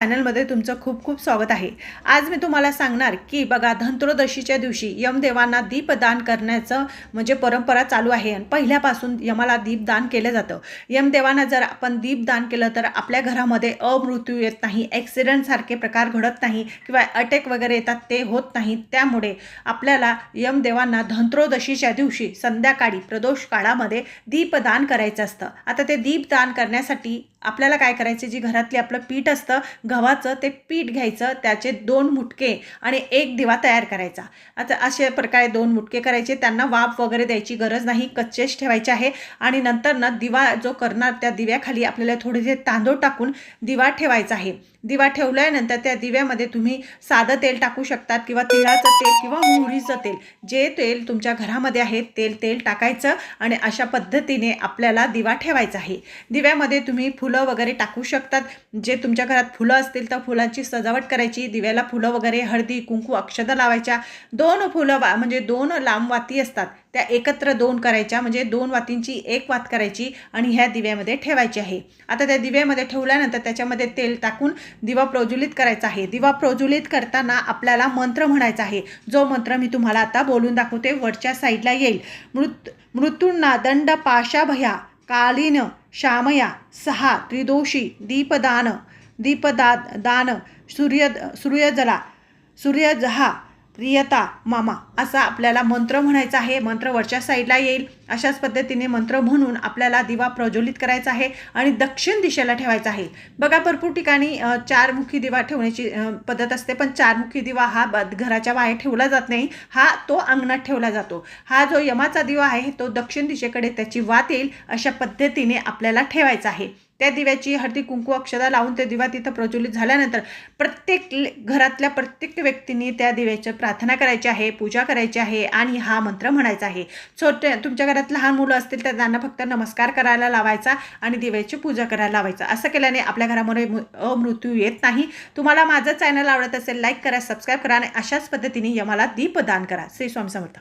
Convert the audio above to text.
चॅनलमध्ये तुमचं खूप खूप स्वागत आहे. आज मी तुम्हाला सांगणार की बघा धनत्रयोदशीच्या दिवशी यमदेवांना दीपदान करण्याचं म्हणजे परंपरा चालू आहे आणि पहिल्यापासून यमाला दीपदान केलं जातं. यमदेवांना जर आपण दीपदान केलं तर आपल्या घरामध्ये अमृत्यू येत नाही ॲक्सिडेंटसारखे प्रकार घडत नाही किंवा अटॅक वगैरे येतात ते होत नाही. त्यामुळे आपल्याला यमदेवांना धनत्रयोदशीच्या दिवशी संध्याकाळी प्रदोष काळामध्ये दीपदान करायचं असतं. आता ते दीपदान करण्यासाठी आपल्याला काय करायचे? जी घरातली आपलं पीठ असतं गव्हाचं ते पीठ घ्यायचं त्याचे दोन मुटके आणि एक दिवा तयार करायचा. आता अशा प्रकारे दोन मुटके करायचे त्यांना वाफ वगैरे द्यायची गरज नाही कच्चेच ठेवायचे आहे आणि नंतर ना दिवा जो करणार त्या दिव्याखाली आपल्याला थोडेसे तांदूळ टाकून दिवा ठेवायचा आहे. दिवा ठेवल्यानंतर त्या दिव्यामध्ये तुम्ही साधं तेल टाकू शकतात किंवा तिळाचं तेल किंवा मोहरीचं तेल. जे तेल तुमच्या घरामध्ये आहे तेल तेल टाकायचं आणि अशा पद्धतीने आपल्याला दिवा ठेवायचा आहे. दिव्यामध्ये तुम्ही फुलं वगैरे टाकू शकतात. जे तुमच्या घरात फुलं असतील तर फुलांची सजावट करायची दिव्याला फुलं वगैरे हळदी कुंकू अक्षता लावायच्या. दोन फुलं वा म्हणजे दोन लांब वाती असतात. त्या एकत्र दोन करायच्या म्हणजे दोन वातींची एक वात करायची आणि ह्या दिव्यामध्ये ठेवायची आहे. आता त्या दिव्यामध्ये ठेवल्यानंतर त्याच्यामध्ये तेल टाकून दिवा प्रज्वलित करायचा आहे. दिवा प्रज्वलित करताना आपल्याला मंत्र म्हणायचा आहे. जो मंत्र मी तुम्हाला आता बोलून दाखवते वरच्या साईडला येईल. मृत मृत्यूंना दंड पाशाभया कालीन श्यामया सहा त्रिदोषी दीपदान दीपदा दान सूर्य सूर्यजला सूर्यजहा प्रियता मामा असा आपल्याला मंत्र म्हणायचा आहे. मंत्र वरच्या साईडला येईल. अशाच पद्धतीने मंत्र म्हणून आपल्याला दिवा प्रज्वलित करायचा आहे आणि दक्षिण दिशेला ठेवायचा आहे. बघा भरपूर ठिकाणी चारमुखी दिवा ठेवण्याची पद्धत असते पण चारमुखी दिवा हा ब- घराच्या बाहेर ठेवला जात नाही. हा तो अंगणात ठेवला जातो. हा जो यमाचा दिवा आहे तो दक्षिण दिशेकडे त्याची वात येईल अशा पद्धतीने आपल्याला ठेवायचा आहे. त्या दिव्याची हळदी कुंकू अक्षदा लावून ते दिवा तिथं प्रज्वलित झाल्यानंतर प्रत्येक ले- घरातल्या प्रत्येक व्यक्तींनी त्या दिव्याची प्रार्थना करायची आहे पूजा करायची आहे आणि हा मंत्र म्हणायचा आहे. छोटे तुमच्या घरात लहान मुलं असतील तर त्यांना फक्त नमस्कार करायला लावायचा आणि दिव्याची पूजा करायला लावायचा. असं केल्याने आपल्या घरामध्ये अमृत्यू येत नाही. तुम्हाला माझं चॅनल आवडत असेल लाईक करा सबस्क्राईब करा आणि अशाच पद्धतीने यमाला दीपदान करा. श्री स्वामी समर्थ.